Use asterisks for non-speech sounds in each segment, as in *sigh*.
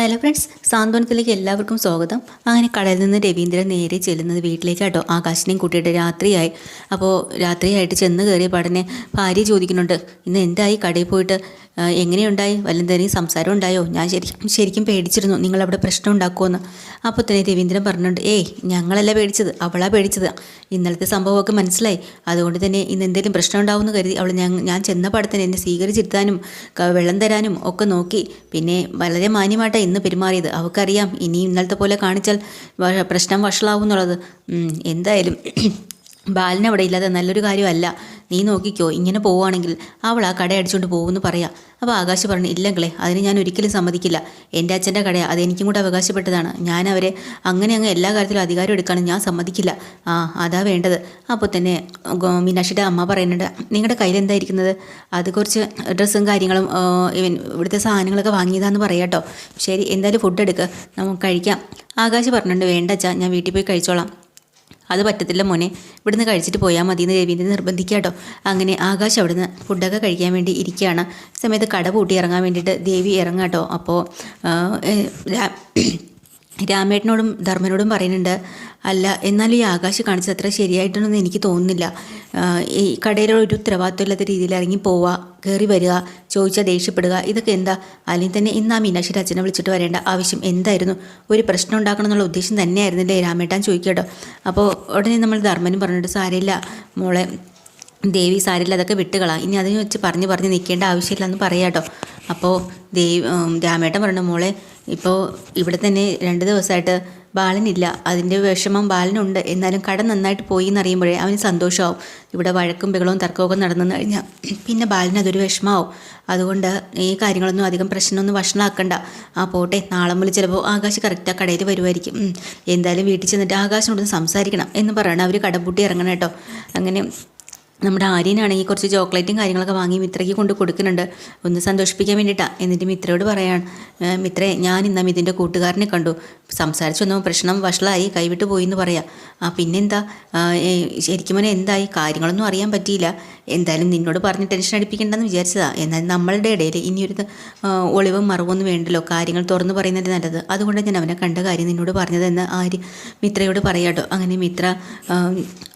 Hello friends സാന്ത്വനത്തിലേക്ക് എല്ലാവർക്കും സ്വാഗതം. അങ്ങനെ കടയിൽ നിന്ന് രവീന്ദ്രൻ നേരെ ചെല്ലുന്നത് വീട്ടിലേക്ക് കേട്ടോ. ആകാശിനെയും കൂട്ടിയിട്ട് രാത്രിയായി. അപ്പോൾ രാത്രിയായിട്ട് ചെന്ന് കയറിയ പാടനെ ഭാര്യ ചോദിക്കുന്നുണ്ട് ഇന്ന് എന്തായി കടയിൽ പോയിട്ട്? എങ്ങനെയുണ്ടായി? വല്ലന്തേലും സംസാരം ഉണ്ടായോ? ഞാൻ ശരിക്കും ശരിക്കും പേടിച്ചിരുന്നു. നിങ്ങളവിടെ പ്രശ്നം ഉണ്ടാക്കുമെന്ന് അപ്പോൾ തന്നെ രവീന്ദ്രൻ പറഞ്ഞിട്ടുണ്ട് ഏയ് ഞങ്ങളല്ല പേടിച്ചത്. അവളാ പേടിച്ചത്. ഇന്നലത്തെ സംഭവമൊക്കെ മനസ്സിലായി. അതുകൊണ്ട് തന്നെ ഇന്ന് എന്തെങ്കിലും പ്രശ്നം ഉണ്ടാവുമെന്ന് കരുതി അവൾ ഞാൻ ഞാൻ ചെന്ന തന്നെ എന്നെ സ്വീകരിച്ചിരുത്താനും വെള്ളം തരാനും ഒക്കെ നോക്കി. പിന്നെ വളരെ മാന്യമായിട്ടാണ് ഇന്ന് പെരുമാറിയത്. അവൾക്കറിയാം ഇനി ഇന്നലത്തെ പോലെ കാണിച്ചാൽ പ്രശ്നം വഷളാവും എന്നുള്ളത് എന്തായാലും *clears throat* ബാലൻ അവിടെ ഇല്ലാതെ നല്ലൊരു കാര്യമല്ല. നീ നോക്കിക്കോ ഇങ്ങനെ പോവുകയാണെങ്കിൽ അവൾ ആ കട അടിച്ചുകൊണ്ട് പോകുമെന്ന് പറയാം. അപ്പോൾ ആകാശ് പറഞ്ഞു ഇല്ലെങ്കിലേ അതിന് ഞാൻ ഒരിക്കലും സമ്മതിക്കില്ല. എന്റെ അച്ഛന്റെ കട അത് എനിക്കും കൂടെ അവകാശപ്പെട്ടതാണ്. ഞാൻ അവരെ അങ്ങനെ അങ്ങ് എല്ലാ കാര്യത്തിലും അധികാരം എടുക്കാനും ഞാൻ സമ്മതിക്കില്ല. ആ അതാ വേണ്ടത്. അപ്പോൾ തന്നെ മീനാക്ഷിയുടെ അമ്മ പറയുന്നുണ്ട് നിങ്ങളുടെ കയ്യിൽ എന്തായിരിക്കുന്നത് അത് കുറച്ച് ഡ്രസ്സും കാര്യങ്ങളും ഇവൻ ഇവിടുത്തെ സാധനങ്ങളൊക്കെ വാങ്ങിയതാന്ന് പറയാട്ടോ ശരി എന്തായാലും ഫുഡ് എടുക്കുക നമുക്ക് കഴിക്കാം. ആകാശ് പറഞ്ഞിട്ടുണ്ട് വേണ്ട അച്ഛാ ഞാൻ വീട്ടിൽ പോയി കഴിച്ചോളാം. അത് പറ്റത്തില്ല മോനെ. ഇവിടുന്ന് കഴിച്ചിട്ട് പോയാൽ മതി എന്ന് രവീന്ദ്രൻ നിർബന്ധിക്കുക കേട്ടോ അങ്ങനെ ആകാശ് അവിടുന്ന് ഫുഡൊക്കെ കഴിക്കാൻ വേണ്ടി ഇരിക്കുകയാണ് സമയത്ത് കട പൂട്ടി ഇറങ്ങാൻ വേണ്ടിയിട്ട് ദേവി ഇറങ്ങാട്ടോ അപ്പോൾ രാമേട്ടനോടും ധർമ്മനോടും പറയുന്നുണ്ട് അല്ല എന്നാൽ ഈ ആകാശ് കാണിച്ചത് അത്ര ശരിയായിട്ടൊന്നും എനിക്ക് തോന്നുന്നില്ല. ഈ കടയിലുള്ള ഒരു ഉത്തരവാദിത്വമില്ലാത്ത രീതിയിൽ ഇറങ്ങി പോവുക കയറി വരിക ചോദിച്ചാൽ ദേഷ്യപ്പെടുക ഇതൊക്കെ എന്താ? അല്ലെങ്കിൽ തന്നെ ഇന്ന് ആ മീനാക്ഷിയുടെ അച്ഛനെ വിളിച്ചിട്ട് വരേണ്ട ആവശ്യം എന്തായിരുന്നു? ഒരു പ്രശ്നം ഉണ്ടാക്കണം എന്നുള്ള ഉദ്ദേശം തന്നെയായിരുന്നില്ലേ? രാമേട്ടാൻ ചോദിക്കട്ടോ. അപ്പോൾ ഉടനെ നമ്മൾ ധർമ്മനും പറഞ്ഞിട്ട് സാരമില്ല മോളെ ദേവി സാരില്ല അതൊക്കെ വിട്ടുകളാ. ഇനി അതിനെ വെച്ച് പറഞ്ഞ് പറഞ്ഞ് നിൽക്കേണ്ട ആവശ്യമില്ല എന്ന് പറയാട്ടോ. അപ്പോൾ ദേവി രാമേട്ടൻ പറഞ്ഞു മോളെ ഇപ്പോൾ ഇവിടെ തന്നെ രണ്ട് ദിവസമായിട്ട് ബാലനില്ല. അതിന്റെ വിഷമം ബാലനുണ്ട്. എന്നാലും കട നന്നായിട്ട് പോയി എന്നറിയുമ്പോഴേ അവന് സന്തോഷമാവും. ഇവിടെ വഴക്കും ബഹളവും തർക്കമൊക്കെ നടന്നെന്ന് കഴിഞ്ഞാൽ പിന്നെ ബാലന് അതൊരു വിഷമാവും അതുകൊണ്ട് ഈ കാര്യങ്ങളൊന്നും അധികം പ്രശ്നമൊന്നും വഷളാക്കണ്ട. ആ പോട്ടെ നാളെ മുതൽ ചിലപ്പോൾ ആകാശ് കറക്റ്റ് ആ കടയിൽ വരുമായിരിക്കും എന്തായാലും വീട്ടിൽ ചെന്നിട്ട് ആകാശിനോടൊന്ന് സംസാരിക്കണം എന്ന് പറയണം. അവർ കടപൂട്ടി ഇറങ്ങണം കേട്ടോ. അങ്ങനെ നമ്മുടെ ആര്യനാണെങ്കിൽ കുറച്ച് ചോക്ലേറ്റും കാര്യങ്ങളൊക്കെ വാങ്ങി മിത്രയ്ക്ക് കൊണ്ട് കൊടുക്കുന്നുണ്ട്. ഒന്ന് സന്തോഷിപ്പിക്കാൻ വേണ്ടിയിട്ടാണ് എന്നിട്ട് മിത്രയോട് പറയാണ് "ഏ, മിത്രേ ഞാൻ ഇന്നാ ഇതിന്റെ കൂട്ടുകാരനെ കണ്ടു. സംസാരിച്ചു വന്നപ്പോൾ പ്രശ്നം വഷളായി കൈവിട്ട് പോയി എന്ന് പറയാം. ആ പിന്നെന്താ? ശരിക്കും എന്തായി? കാര്യങ്ങളൊന്നും അറിയാൻ പറ്റിയില്ല. എന്തായാലും നിന്നോട് പറഞ്ഞ് ടെൻഷൻ അടിപ്പിക്കേണ്ടെന്ന് വിചാരിച്ചതാ. എന്നാൽ നമ്മളുടെ ഇടയിൽ ഇനിയൊരു ഒളിവും മറവൊന്നും വേണ്ടല്ലോ. കാര്യങ്ങൾ തുറന്നു പറയുന്നത് നല്ലത്. അതുകൊണ്ട് ഞാൻ അവനെ കണ്ട കാര്യം നിന്നോട് പറഞ്ഞതെന്ന് ആര് മിത്രയോട് പറയാട്ടോ അങ്ങനെ മിത്ര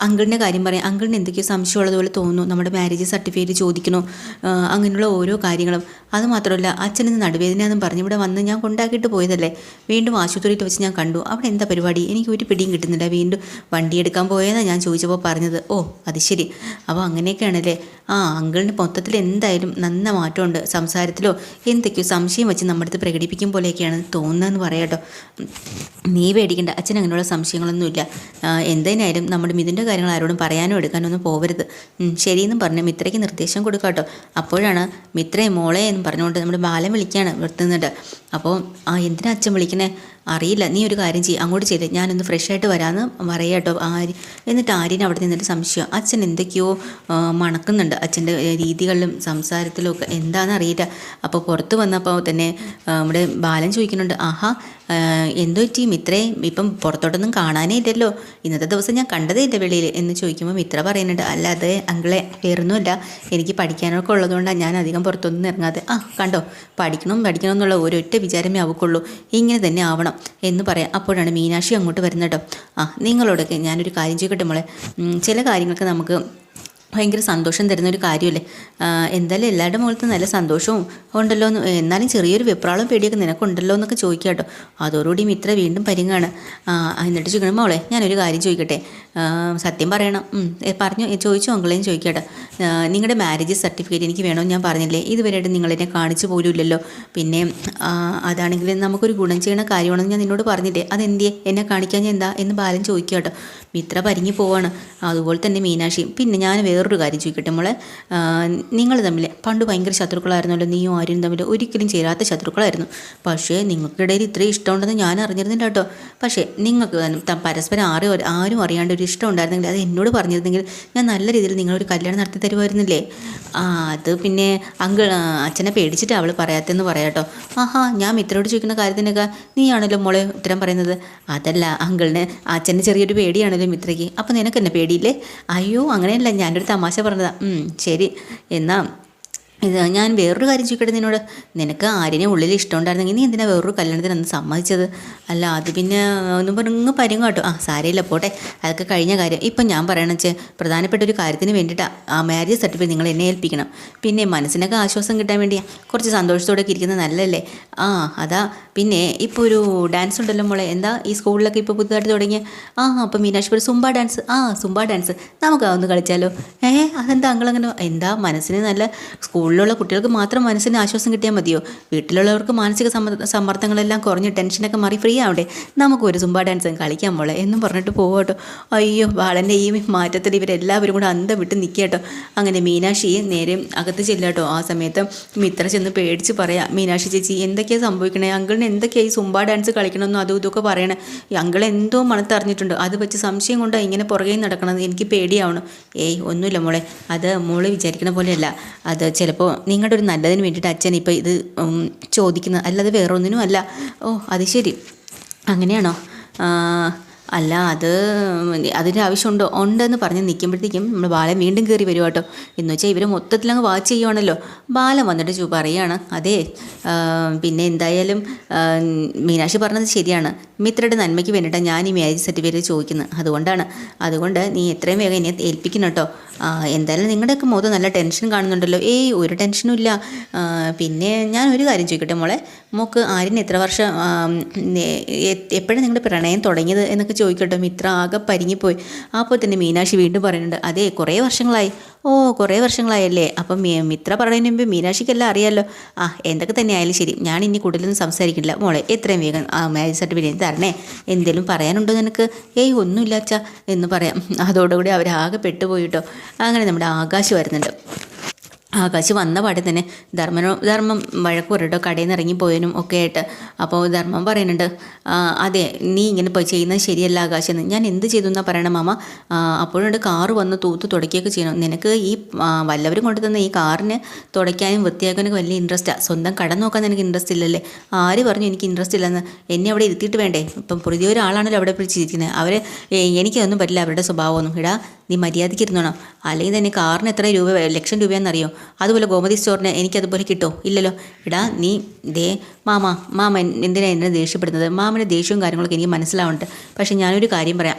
അങ്കിളിന്റെ കാര്യം പറയാം. അങ്കിളിന് എന്തൊക്കെയോ സംശയമുള്ളതുപോലെ തോന്നുന്നു. നമ്മുടെ മാരേജ് സർട്ടിഫിക്കറ്റ് ചോദിക്കണോ അങ്ങനെയുള്ള ഓരോ കാര്യങ്ങളും. അത് മാത്രമല്ല അച്ഛനിന്ന് നടുവേദനയെന്നും പറഞ്ഞ് ഇവിടെ വന്ന് ഞാൻ കൊണ്ടാക്കിയിട്ട് പോയതല്ലേ. വീണ്ടും ആശുപത്രിയിൽ വെച്ച് ഞാൻ കണ്ടു. അവിടെ എന്താ പരിപാടി? എനിക്ക് ഒരു പിടിയും കിട്ടുന്നില്ല. വീണ്ടും വണ്ടി എടുക്കാൻ പോയതാണ് ഞാൻ ചോദിച്ചപ്പോൾ പറഞ്ഞത്. ഓ അത് ശരി. അപ്പോൾ അങ്ങനെയൊക്കെയാണല്ലേ ആ അങ്കിളിന് മൊത്തത്തിൽ എന്തായാലും നന്ന മാറ്റമുണ്ട്. സംസാരത്തിലോ എന്തൊക്കെയോ സംശയം വെച്ച് നമ്മുടെ അടുത്ത് പ്രകടിപ്പിക്കും പോലെയൊക്കെയാണ് തോന്നുന്നതെന്ന് പറയാട്ടോ നീ പേടിക്കേണ്ട. അച്ഛൻ അങ്ങനെയുള്ള സംശയങ്ങളൊന്നുമില്ല. എന്തിനായാലും നമ്മുടെ മിഥുന്റെ കാര്യങ്ങൾ ആരോടും പറയാനോ എടുക്കാനോ ഒന്നും പോകരുത് ശരിയെന്നും പറഞ്ഞ് മിത്രയ്ക്ക് നിർദ്ദേശം കൊടുക്കാട്ടോ അപ്പോഴാണ് മിത്രയെ മോളെ എന്ന് പറഞ്ഞുകൊണ്ട് നമ്മുടെ ബാലം വിളിക്കുകയാണ് നിർത്തുന്നുണ്ട് അപ്പോൾ ആ എന്തിനാ അച്ഛൻ വിളിക്കണേ? അറിയില്ല നീ ഒരു കാര്യം ചെയ്യും അങ്ങോട്ട് ചെയ്ത് ഞാനൊന്ന് ഫ്രഷ് ആയിട്ട് വരാമെന്ന് പറയാം കേട്ടോ ആര് എന്നിട്ട് ആര്യന് അവിടെ നിന്നിട്ട് സംശയം. അച്ഛൻ എന്തൊക്കെയോ മണക്കുന്നുണ്ട്. അച്ഛന്റെ രീതികളിലും സംസാരത്തിലും ഒക്കെ എന്താണെന്ന് അറിയില്ല. അപ്പോൾ പുറത്ത് വന്നപ്പോൾ തന്നെ നമ്മുടെ ബാലൻ ചോദിക്കുന്നുണ്ട് ആഹാ എന്തോ പറ്റി ഇത്രേ? ഇപ്പം പുറത്തോട്ടൊന്നും കാണാനേ ഇല്ലല്ലോ. ഇന്നത്തെ ദിവസം ഞാൻ കണ്ടതേ ഇല്ല വെളിയിൽ എന്ന് ചോദിക്കുമ്പോൾ മിത്ര പറയുന്നുണ്ട്. അല്ല അത് അങ്കിളെ വേറൊന്നുമില്ല. എനിക്ക് പഠിക്കാനൊക്കെ ഉള്ളതുകൊണ്ടാണ് ഞാൻ അധികം പുറത്തൊന്നും ഇറങ്ങാതെ. ആ കണ്ടോ? പഠിക്കണം പഠിക്കണം എന്നുള്ള ഒരൊറ്റ വിചാരമേ ആവുകയുള്ളൂ ഇങ്ങനെ തന്നെ ആവണം എന്ന് പറയാം. അപ്പോഴാണ് മീനാക്ഷി അങ്ങോട്ട് വരുന്നത് കേട്ടോ. ആ നിങ്ങളോടൊക്കെ ഞാനൊരു കാര്യം ചോദിക്കട്ടെ മോളെ? ചില കാര്യങ്ങൾക്ക് നമുക്ക് ഭയങ്കര സന്തോഷം തരുന്ന ഒരു കാര്യമല്ലേ എന്തായാലും എല്ലാവരുടെ മുഖത്ത് നല്ല സന്തോഷവും ഉണ്ടല്ലോ എന്ന് എന്നാലും ചെറിയൊരു വെപ്രാളം പേടിയൊക്കെ നിനക്കുണ്ടല്ലോ എന്നൊക്കെ ചോദിക്കുക കേട്ടോ. അതോടുകൂടി മിത്ര വീണ്ടും പരിങ്ങാണ്. എന്നിട്ട് ചോദിക്കണം മോളെ ഞാനൊരു കാര്യം ചോദിക്കട്ടെ? സത്യം പറയണം. പറഞ്ഞു ചോദിച്ചു അങ്കിളേയും ചോദിക്കട്ടെ നിങ്ങളുടെ മാരേജ് സർട്ടിഫിക്കറ്റ് എനിക്ക് വേണമെന്ന് ഞാൻ പറഞ്ഞില്ലേ ഇതുവരെയായിട്ട് നിങ്ങളെന്നെ കാണിച്ചു പോലും ഇല്ലല്ലോ പിന്നെ അതാണെങ്കിൽ നമുക്കൊരു ഗുണം ചെയ്യണ കാര്യമാണെന്ന് ഞാൻ നിന്നോട് പറഞ്ഞില്ലേ? അതെന്തിയെ? എന്നെ കാണിക്കാൻ ഞാൻ എന്താ? എന്ന് ബാലൻ ചോദിക്കുക കേട്ടോ. മിത്ര പരിങ്ങി പോവാണ്. അതുപോലെ തന്നെ മീനാക്ഷിയും. പിന്നെ ഞാൻ വേറൊരു കാര്യം ചോദിക്കട്ടെ മോളെ. നിങ്ങൾ തമ്മിൽ പണ്ട് ഭയങ്കര ശത്രുക്കളായിരുന്നല്ലോ നീയും ആരും തമ്മിൽ ഒരിക്കലും ചേരാത്ത ശത്രുക്കളായിരുന്നു. പക്ഷേ നിങ്ങൾക്കിടയിൽ ഇത്രയും ഇഷ്ടമുണ്ടെന്ന് ഞാൻ അറിഞ്ഞിരുന്നില്ല കേട്ടോ. പക്ഷേ നിങ്ങൾക്ക് പരസ്പരം ആരും ആരും അറിയാണ്ട് ഒരു ഇഷ്ടം ഉണ്ടായിരുന്നെങ്കിൽ അത് എന്നോട് പറഞ്ഞിരുന്നെങ്കിൽ ഞാൻ നല്ല രീതിയിൽ നിങ്ങളൊരു കല്യാണം നടത്തി തരുമായിരുന്നില്ലേ? അത് പിന്നെ അങ്കിൾ അച്ഛനെ പേടിച്ചിട്ട് അവൾ പറയാത്തെന്ന് പറയാട്ടോ ആഹാ ഞാൻ മിത്രയോട് ചോദിക്കുന്ന കാര്യത്തിനൊക്കെ നീയാണല്ലോ മോളെ ഉത്തരം പറയുന്നത്. അതല്ല അങ്കിളിന് അച്ഛന് ചെറിയൊരു പേടിയാണല്ലോ മിത്രയ്ക്ക്. അപ്പോൾ നിനക്ക് എന്നെ പേടിയില്ലേ? അയ്യോ അങ്ങനെയല്ല ഞാനൊരു തമാശ പറഞ്ഞതാ. ശരി. എന്നാ ഇത് ഞാൻ വേറൊരു കാര്യം ചോദിക്കട്ടെ നിന്നോട്? നിനക്ക് ആര്യനെ ഉള്ളിൽ ഇഷ്ടമുണ്ടായിരുന്നെങ്കിൽ നീ എന്തിനാ വേറൊരു കല്യാണത്തിന് അന്ന് സമ്മതിച്ചത്? അല്ല അത് പിന്നെ ഒന്നും പറഞ്ഞു പരും കേട്ടോ. ആ സാരയില്ല പോട്ടെ. അതൊക്കെ കഴിഞ്ഞ കാര്യം. ഇപ്പം ഞാൻ പറയണമെന്ന് വെച്ചാൽ പ്രധാനപ്പെട്ട ഒരു കാര്യത്തിന് വേണ്ടിയിട്ടാണ് ആ മാരേജ് സർട്ടിഫിക്കറ്റ് നിങ്ങൾ എന്നെ ഏൽപ്പിക്കണം. പിന്നെ മനസ്സിനൊക്കെ ആശ്വാസം കിട്ടാൻ വേണ്ടിയാ. കുറച്ച് സന്തോഷത്തോടെ ഇരിക്കുന്നത് നല്ലല്ലേ ആ അതാ. പിന്നെ ഇപ്പോൾ ഒരു ഡാൻസ് ഉണ്ടല്ലോ മോളെ. എന്താ ഈ സ്കൂളിലൊക്കെ ഇപ്പോൾ പുതുതായിട്ട് തുടങ്ങിയ? ആ അപ്പം മീനാക്ഷി സുംബ ഡാൻസ് ആ സുംബ ഡാൻസ് നമുക്ക് അതൊന്ന് കളിച്ചാലോ? ഏഹ് അതെന്താ? അങ്ങളങ്ങനെ എന്താ? മനസ്സിന് നല്ല സ്കൂളിലുള്ള കുട്ടികൾക്ക് മാത്രം മനസ്സിന് ആശ്വാസം കിട്ടിയാൽ മതിയോ? വീട്ടിലുള്ളവർക്ക് മാനസിക സമ്മർദ്ദ സമ്മർദ്ദങ്ങളെല്ലാം കുറഞ്ഞ് ടെൻഷനൊക്കെ മാറി ഫ്രീ ആവണ്ടേ? നമുക്ക് ഒരു സുംബ ഡാൻസ് കളിക്കാൻ മോളെ എന്നും പറഞ്ഞിട്ട് പോകട്ടോ അയ്യോ ബാലന്റെ ഈ മാറ്റത്തിൽ ഇവരെല്ലാവരും കൂടെ അന്തം വിട്ട് നിൽക്കട്ടോ അങ്ങനെ മീനാക്ഷി നേരെ അകത്ത് ചെല്ലാട്ടോ ആ സമയത്ത് മിത്ര ചെന്ന് പേടിച്ച് പറയാം മീനാക്ഷി ചേച്ചി എന്തൊക്കെയാണ് സംഭവിക്കണേ? അങ്കിളിന് എന്തൊക്കെയാണ് ഈ സുംബ ഡാൻസ് കളിക്കണമെന്നും അതും ഇതൊക്കെ പറയണേ? അങ്കിൾ എന്തോ മണത്തറിഞ്ഞിട്ടുണ്ട്. അത് വെച്ച് സംശയം കൊണ്ട് ഇങ്ങനെ പുറകെ നടക്കണത് എനിക്ക് പേടിയാവണം. ഏയ് ഒന്നുമില്ല മോളെ. അത് മോൾ വിചാരിക്കണ പോലെയല്ല. അത് ചിലപ്പോൾ നിങ്ങളുടെ ഒരു നല്ലതിന് വേണ്ടിയിട്ട് അച്ഛൻ ഇപ്പോൾ ഇത് ചോദിക്കുന്നത് അല്ലാതെ വേറൊന്നിനും അല്ല ഓ അത് ശരി. അങ്ങനെയാണോ? അല്ല അത് അതിന്റെ ആവശ്യമുണ്ടോ? ഉണ്ടെന്ന് പറഞ്ഞ് നിൽക്കുമ്പോഴത്തേക്കും നമ്മൾ ബാലൻ വീണ്ടും കയറി വരും കേട്ടോ. എന്ന് വെച്ചാൽ ഇവർ മൊത്തത്തിൽ അങ്ങ് വാച്ച് ചെയ്യുവാണല്ലോ. ബാലൻ വന്നിട്ട് ചു പറയുകയാണ് അതെ പിന്നെ എന്തായാലും മീനാക്ഷി പറഞ്ഞത് ശരിയാണ്. മിത്രയുടെ നന്മയ്ക്ക് വേണ്ടിയിട്ടാണ് ഞാൻ ഈ മാരേജ് സർട്ടിഫിക്കറ്റ് ചോദിക്കുന്നത്. അതുകൊണ്ടാണ്. അതുകൊണ്ട് നീ എത്രയും വേഗം എന്നെ ഏൽപ്പിക്കണം കേട്ടോ. എന്തായാലും നിങ്ങളുടെയൊക്കെ മുഖത്ത് നല്ല ടെൻഷൻ കാണുന്നുണ്ടല്ലോ. ഏയ് ഒരു ടെൻഷനും ഇല്ല. പിന്നെ ഞാൻ ഒരു കാര്യം ചോദിക്കട്ടെ മോളെ? മോക്ക് ആര്യന് എത്ര വർഷം എപ്പോഴാണ് നിങ്ങളുടെ പ്രണയം തുടങ്ങിയത് എന്നൊക്കെ ചോദിക്കട്ടെ. മിത്ര ആകെ പരിങ്ങിപ്പോയി. അപ്പോൾ തന്നെ മീനാക്ഷി വീണ്ടും പറയുന്നുണ്ട്. അതെ കുറേ വർഷങ്ങളായി. ഓ കുറേ വർഷങ്ങളായല്ലേ. അപ്പം മിത്ര പറയുന്നതിന് മുമ്പ് മീനാക്ഷിക്കെല്ലാം അറിയാമല്ലോ ആ എന്തൊക്കെ തന്നെ ആയാലും ശരി. ഞാൻ ഇനി കൂടുതലൊന്നും സംസാരിക്കില്ല മോളെ എത്രയും വേഗം ആ മാരേജ് സർട്ടിഫിക്കറ്റ് തരണേ. എന്തെങ്കിലും പറയാനുണ്ടോ നിനക്ക്? ഏയ് ഒന്നുമില്ല അച്ഛാ എന്ന് പറയാം. അതോടുകൂടി അവരാകെ പെട്ടുപോയിട്ടോ. അങ്ങനെ നമ്മുടെ ആകാശ് വരുന്നുണ്ട്. ആകാശ് വന്ന പാടെ തന്നെ ധർമ്മനോ ധർമ്മം വഴക്ക് പറയട്ടോ കടയിൽ നിന്ന് ഇറങ്ങിപ്പോയതിനും ഒക്കെ ആയിട്ട്. അപ്പോൾ ധർമ്മം പറയുന്നുണ്ട് അതെ നീ ഇങ്ങനെ പോയി ചെയ്യുന്നത് ശരിയല്ല ആകാശ് എന്ന്. ഞാൻ എന്ത് ചെയ്തു എന്നാ പറയണം മാമ? അപ്പോഴുണ്ട് കാറ് വന്ന് തൂത്ത് തുടക്കുകയൊക്കെ ചെയ്യണം നിനക്ക് ഈ വല്ലവരും കൊണ്ടു തന്ന ഈ കാറിന് തുടയ്ക്കാനും വൃത്തിയാക്കാനൊക്കെ വലിയ ഇൻട്രസ്റ്റാണ് സ്വന്തം കട നോക്കാൻ നിനക്ക് ഇൻട്രസ്റ്റ് ഇല്ലല്ലേ? ആര് പറഞ്ഞു എനിക്ക് ഇൻട്രസ്റ്റ് ഇല്ലെന്ന്? എന്നെ അവിടെ ഇരുത്തിയിട്ട് വേണ്ടേ? ഇപ്പം പുതിയ ഒരാളാണല്ലോ അവിടെ പിടിച്ചിരിക്കുന്നത്. അവർ എനിക്കതൊന്നും പറ്റില്ല. അവരുടെ സ്വഭാവമൊന്നും. ഇടാ നീ മര്യാദയ്ക്ക് ഇരുന്നോണം. അല്ലെങ്കിൽ തന്നെ കാറിന് എത്ര രൂപ ലക്ഷം രൂപയാണെന്നറിയോ? അതുപോലെ ഗോമതി സ്റ്റോറിന് എനിക്കതുപോലെ കിട്ടോ? ഇല്ലല്ലോ. ഇടാ നീ ദേ മാമ മാമ എന്തിനാണ് എന്നെ ദേഷ്യപ്പെടുന്നത്? മാമന്റെ ദേഷ്യവും കാര്യങ്ങളൊക്കെ എനിക്ക് മനസ്സിലാവുന്നുണ്ട്. പക്ഷേ ഞാനൊരു കാര്യം പറയാം.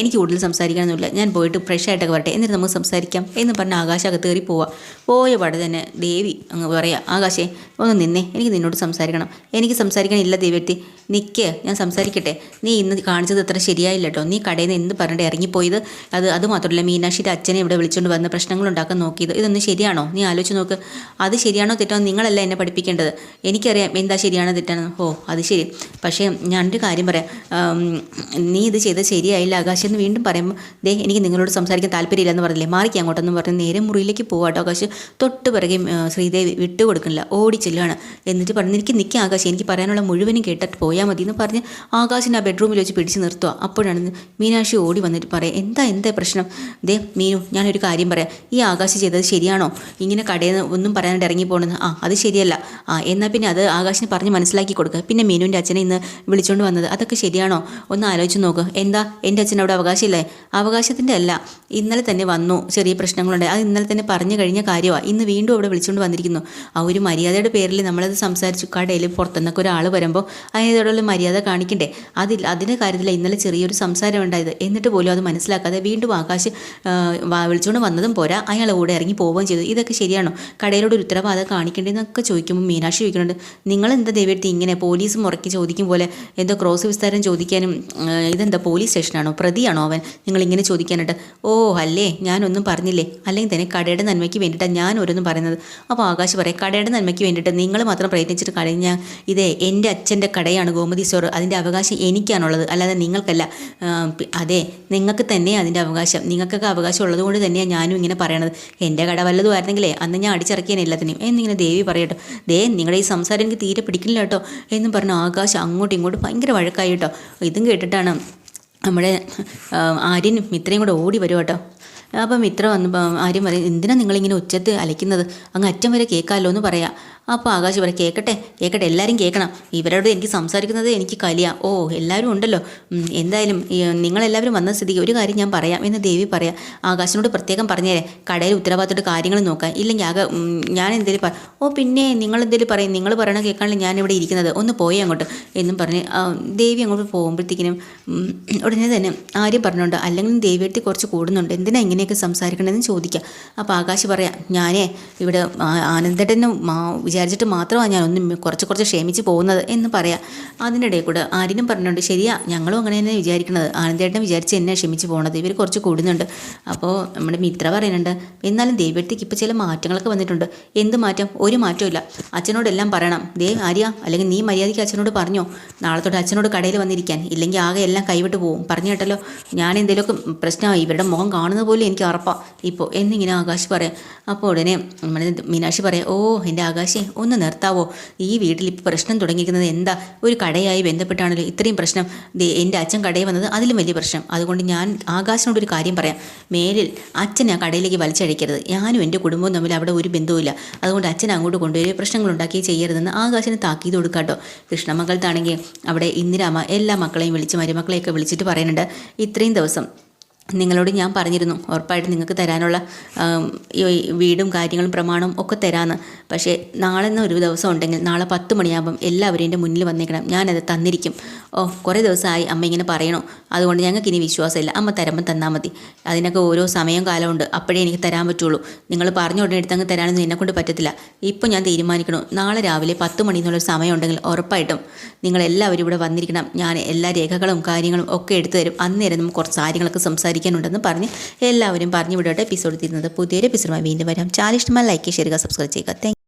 എനിക്ക് കൂടുതൽ സംസാരിക്കാനൊന്നുമില്ല. ഞാൻ പോയിട്ട് ഫ്രഷ് ആയിട്ടൊക്കെ വരട്ടെ. എന്നിട്ട് നമുക്ക് സംസാരിക്കാം എന്ന് പറഞ്ഞ് ആകാശം അകത്ത് കയറി പോവാം. പോയ പാടെ തന്നെ ദേവി അങ്ങ് പറയാം ആകാശേ ഒന്ന് നിന്നേ. എനിക്ക് നിന്നോട് സംസാരിക്കണം. എനിക്ക് സംസാരിക്കാനില്ല ദേവത്തി നിൽക്ക് ഞാൻ സംസാരിക്കട്ടെ. നീ ഇന്ന് കാണിച്ചത് അത്ര ശരിയായില്ല കേട്ടോ നീ കടയിൽ നിന്ന് എന്ത് പറഞ്ഞിട്ട് ഇറങ്ങിപ്പോയത്? അത് അത് മാത്രമല്ല മീനാക്ഷിയുടെ അച്ഛനെ ഇവിടെ വിളിച്ചുകൊണ്ട് വന്ന് പ്രശ്നങ്ങൾ ഉണ്ടാക്കാൻ നോക്കിയത്. ഇതൊന്നും ശരിയാണോ? നീ ആലോചിച്ച് നോക്ക്. അത് ശരിയാണോ തെറ്റാണോ നിങ്ങളല്ല എന്നെ പഠിപ്പിക്കേണ്ടത്. എനിക്കറിയാം എന്താ ശരിയാണോ തെറ്റാണോ. ഓ അത് ശരി. പക്ഷേ ഞാനൊരു കാര്യം പറയാം. നീ ഇത് ചെയ്തത് ശരിയായില്ല. ആകാശ് എന്ന് വീണ്ടും പറയുമ്പോൾ ദേ എനിക്ക് നിങ്ങളോട് സംസാരിക്കാൻ താല്പര്യമില്ലെന്ന് പറഞ്ഞില്ലേ? മാറിക്ക് അങ്ങോട്ടെന്ന് പറഞ്ഞ് നേരെ മുറിയിലേക്ക് പോവാട്ടോ ആകാശ്. തൊട്ട് പിറകെ ശ്രീദേവി വിട്ടു കൊടുക്കണില്ല. ഓടി ചെല്ലുകയാണ് എന്നിട്ട് പറഞ്ഞു എനിക്ക് നിൽക്കുക ആകാശ്. എനിക്ക് പറയാനുള്ള മുഴുവനും കേട്ടിട്ട് പോയാൽ മതി എന്ന് പറഞ്ഞ് ആകാശിനെ ആ ബെഡ്റൂമിൽ വെച്ച് പിടിച്ച് നിർത്തുക അപ്പോഴാണ് മീനാക്ഷി ഓടി വന്നിട്ട് പറയാം എന്താ എന്താ പ്രശ്നം? ദേ മീനു ഞാനൊരു കാര്യം പറയാം. ഈ ആകാശ് ചെയ്തത് ശരിയാണോ? ഇങ്ങനെ കടയിൽ നിന്ന് ഒന്നും പറയാനായിട്ട് ഇറങ്ങി പോകണമെന്ന് ആ അത് ശരിയല്ല. ആ എന്നാൽ പിന്നെ അത് ആകാശിന് പറഞ്ഞ് മനസ്സിലാക്കി കൊടുക്കുക പിന്നെ മീനുവിന്റെ അച്ഛനെ ഇന്ന് വിളിച്ചുകൊണ്ട് വന്നത് അതൊക്കെ ശരിയാണോ? ഒന്ന് ആലോചിച്ച് നോക്കുക എന്താ? എന്റെ അച്ഛൻ അവിടെ അവകാശമില്ലേ അവകാശത്തിന്റെ അല്ല. ഇന്നലെ തന്നെ വന്നു. ചെറിയ പ്രശ്നങ്ങളുണ്ട്. അത് ഇന്നലെ തന്നെ പറഞ്ഞു കഴിഞ്ഞ കാര്യമാണ്. ഇന്ന് വീണ്ടും അവിടെ വിളിച്ചുകൊണ്ട് വന്നിരിക്കുന്നു. ആ ഒരു മര്യാദയുടെ പേരിൽ നമ്മളത് സംസാരിച്ചു. കടയിൽ പുറത്തുനിന്നൊക്കെ ഒരാൾ വരുമ്പോൾ അതിനോടുള്ള മര്യാദ കാണിക്കണ്ടേ? അതിൽ അതിന്റെ കാര്യത്തിൽ ഇന്നലെ ചെറിയൊരു സംസാരം ഉണ്ടായത്. എന്നിട്ട് പോലും അത് മനസ്സിലാക്കാതെ വീണ്ടും ആകാശ് വിളിച്ചുകൊണ്ട് വന്നതും പോരാ. അയാൾ കൂടെ ഇറങ്ങി പോവുകയും ചെയ്തു. ഇതൊക്കെ ശരിയാണോ? കടയിലോട് ഒരു ഉത്തരവാദിത്തം കാണിക്കേണ്ടതെന്നൊക്കെ ചോദിക്കുമ്പോൾ മീനാക്ഷി ചോദിക്കുന്നുണ്ട്. നിങ്ങൾ എന്താ ദൈവത്തി ഇങ്ങനെ പോലീസ് മുറക്കി ചോദിക്കും പോലെ എന്തോ ക്രോസ് വിസ്താരം ചോദിക്കാനും ഇതെന്താ പോലീസ് സ്റ്റേഷനാണോ? പ്രതിയാണോ അവൻ? നിങ്ങൾ ഇങ്ങനെ ചോദിക്കാനായിട്ട് ഓ അല്ലേ? ഞാനൊന്നും പറഞ്ഞില്ലേ? അല്ലെങ്കിൽ തന്നെ കടയുടെ നന്മയ്ക്ക് വേണ്ടിയിട്ടാണ് ഞാൻ ഓരോന്നും പറയുന്നത്. അപ്പോൾ ആകാശ് പറയും കടയുടെ നന്മയ്ക്ക് വേണ്ടിയിട്ട് നിങ്ങൾ മാത്രം പ്രയത്നിച്ചിട്ട് കഴിഞ്ഞ ഇതേ എന്റെ അച്ഛന്റെ കടയാണ് ഗോമതി സ്റ്റോർ അതിന്റെ അവകാശം എനിക്കാണുള്ളത്. അല്ലാതെ നിങ്ങൾക്കല്ല. അതെ നിങ്ങൾക്ക് തന്നെ അതിന്റെ അവകാശം. നിങ്ങൾക്കൊക്കെ അവകാശം ഉള്ളത് കൊണ്ട് തന്നെയാണ് ഞാനും ഇങ്ങനെ പറയണത്. എന്റെ കട വല്ലതും ആയിരുന്നെങ്കിലേ അന്ന് ഞാൻ അടിച്ചിറക്കിയാൻ എല്ലാത്തിനും എന്നിങ്ങനെ ദേവി പറയട്ടോ ദേ നിങ്ങളുടെ ഈ സംസാരം എനിക്ക് തീരെ പിടിക്കില്ല കേട്ടോ. എന്നും പറഞ്ഞു ആകാശം അങ്ങോട്ടും ഇങ്ങോട്ടും ഭയങ്കര വഴക്കായി കേട്ടോ. ഇതും കേട്ടിട്ടാണ് നമ്മുടെ ആര്യനും മിത്രയും കൂടെ ഓടി വരും കേട്ടോ. അപ്പം മിത്ര വന്നപ്പോൾ ആര്യം പറയും എന്തിനാണ് നിങ്ങളിങ്ങനെ ഉച്ചത്ത് അലയ്ക്കുന്നത്? അങ്ങ് അറ്റം വരെ കേൾക്കാമല്ലോ എന്ന് പറയാം. അപ്പോൾ ആകാശ് പറയും കേൾക്കട്ടെ കേൾക്കട്ടെ എല്ലാവരും കേൾക്കണം ഇവരോട് എനിക്ക് സംസാരിക്കുന്നത് എനിക്ക് കലിയ. ഓ എല്ലാവരും ഉണ്ടല്ലോ. എന്തായാലും നിങ്ങളെല്ലാവരും വന്ന സ്ഥിതിക്ക് ഒരു കാര്യം ഞാൻ പറയാം എന്ന് ദേവി പറയാം. ആകാശിനോട് പ്രത്യേകം പറഞ്ഞേരെ. കടയിൽ ഉത്തരവാദിത്തമായിട്ട് കാര്യങ്ങൾ നോക്കാം ഇല്ലെങ്കിൽ ആകെ ഞാൻ എന്തെങ്കിലും പറ ഓ പിന്നെ നിങ്ങൾ എന്തെങ്കിലും പറയും നിങ്ങൾ പറയണ ഞാൻ ഇവിടെ ഇരിക്കുന്നത്. ഒന്ന് പോയി അങ്ങോട്ട് എന്നും പറഞ്ഞ് ദേവി അങ്ങോട്ട് പോകുമ്പോഴത്തേക്കിനും ഉടനെ തന്നെ ആര്യം പറഞ്ഞുകൊണ്ട് അല്ലെങ്കിൽ ദേവിയെടുത്ത് കുറച്ച് കൂടുന്നുണ്ട്. എന്തിനാ ഇങ്ങനെയൊക്കെ സംസാരിക്കണമെന്ന് ചോദിക്കാം. അപ്പോൾ ആകാശ് പറയാം ഞാനേ ഇവിടെ ആ- മാ വിചാരിച്ചിട്ട് മാത്രമാണ് ഞാൻ ഒന്ന് കുറച്ച് കുറച്ച് ക്ഷമിച്ച് പോകുന്നത് എന്ന് പറയാം. അതിന്റെ ഇടയിൽ കൂടെ ആര്യനും പറഞ്ഞിട്ടുണ്ട് ശരിയാ ഞങ്ങളും അങ്ങനെ തന്നെ വിചാരിക്കുന്നത് ആനന്ദേട്ടനെ വിചാരിച്ച് എന്നെ ക്ഷമിച്ച് പോകണത് ഇവർ കുറച്ച് കൂടുന്നുണ്ട്. അപ്പോൾ നമ്മുടെ മിത്ര പറയുന്നുണ്ട് എന്നാലും ദേവ്യത്തേക്ക് ഇപ്പോൾ ചില മാറ്റങ്ങളൊക്കെ വന്നിട്ടുണ്ട്. എന്ത് മാറ്റം? ഒരു മാറ്റവും ഇല്ല അച്ഛനോടെല്ലാം പറയണം. ദേ ആര്യ അല്ലെങ്കിൽ നീ മര്യാദയ്ക്ക് അച്ഛനോട് പറഞ്ഞോ. നാളെ തൊട്ട് അച്ഛനോട് കടയിൽ വന്നിരിക്കാൻ. ഇല്ലെങ്കിൽ ആകെ എല്ലാം കൈവിട്ട് പോകും പറഞ്ഞു കേട്ടല്ലോ? ഞാൻ എന്തെങ്കിലുമൊക്കെ പ്രശ്നമായി. ഇവരുടെ മുഖം കാണുന്നത് പോലും എനിക്ക് ഉറപ്പാണ് ഇപ്പോൾ എന്നിങ്ങനെ ആകാശ് പറയാം. അപ്പോൾ ഉടനെ നമ്മുടെ മീനാക്ഷി പറയാം ഓ എന്റെ ആകാശേ ഒന്ന് നിർത്താവോ? ഈ വീട്ടിൽ ഇപ്പോൾ പ്രശ്നം തുടങ്ങിയിരിക്കുന്നത് എന്താ? ഒരു കടയായി ബന്ധപ്പെട്ടാണല്ലോ ഇത്രയും പ്രശ്നം. എന്റെ അച്ഛൻ കടയിൽ വന്നത് അതിലും വലിയ പ്രശ്നം. അതുകൊണ്ട് ഞാൻ ആകാശിനോടൊരു കാര്യം പറയാം. മേലിൽ അച്ഛൻ ആ കടയിലേക്ക് വലിച്ചഴിക്കരുത് ഞാനും എന്റെ കുടുംബവും തമ്മിൽ അവിടെ ഒരു ബന്ധവുമില്ല. അതുകൊണ്ട് അച്ഛൻ അങ്ങോട്ട് കൊണ്ടുവരുക പ്രശ്നങ്ങൾ ഉണ്ടാക്കി ചെയ്യരുതെന്ന് ആകാശിന് താക്കീത് കൊടുക്കാട്ടോ കൃഷ്ണമംഗലത്താണെങ്കിൽ അവിടെ ഇന്ദിരാമ എല്ലാ മക്കളെയും വിളിച്ച് മരുമക്കളെയൊക്കെ വിളിച്ചിട്ട് പറയുന്നുണ്ട്. ഇത്രയും ദിവസം നിങ്ങളോട് ഞാൻ പറഞ്ഞിരുന്നു ഉറപ്പായിട്ട് നിങ്ങൾക്ക് തരാനുള്ള വീടും കാര്യങ്ങളും പ്രമാണവും ഒക്കെ തരാമെന്ന് പക്ഷേ നാളെ നിന്ന് ഒരു ദിവസം ഉണ്ടെങ്കിൽ നാളെ പത്ത് മണിയാകുമ്പം എല്ലാവരും എന്റെ മുന്നിൽ വന്നേക്കണം. ഞാനത് തന്നിരിക്കും. ഓ കുറേ ദിവസമായി അമ്മ ഇങ്ങനെ പറയണോ. അതുകൊണ്ട് ഞങ്ങൾക്ക് ഇനി വിശ്വാസമില്ല. അമ്മ തരുമ്പോൾ തന്നാൽ മതി. അതിനൊക്കെ ഓരോ സമയവും കാലമുണ്ട്. അപ്പോഴേ എനിക്ക് തരാൻ പറ്റുള്ളൂ. നിങ്ങൾ പറഞ്ഞ ഉടനെ എടുത്തങ്ങ് തരാനൊന്നും എന്നെക്കൊണ്ട് പറ്റത്തില്ല. ഇപ്പോൾ ഞാൻ തീരുമാനിക്കണു. നാളെ രാവിലെ പത്ത് മണി എന്നുള്ളൊരു സമയമുണ്ടെങ്കിൽ ഉറപ്പായിട്ടും നിങ്ങളെല്ലാവരും ഇവിടെ വന്നിരിക്കണം. ഞാൻ എല്ലാ രേഖകളും കാര്യങ്ങളും ഒക്കെ എടുത്തു തരും. അന്നേരം നമുക്ക് കുറച്ച് കാര്യങ്ങളൊക്കെ സംസാരിക്കാനുണ്ടെന്ന് പറഞ്ഞ് എല്ലാവരും പറഞ്ഞു വിടട്ടെ. എപ്പിസോഡ് തീരുന്നത് പുതിയൊരു എപ്പിസോഡുമായി വീണ്ടും വരാം. ചാനൽ ഇഷ്ടമായി ലൈക്ക് ചെയ്യുക സബ്സ്ക്രൈബ് ചെയ്യുക.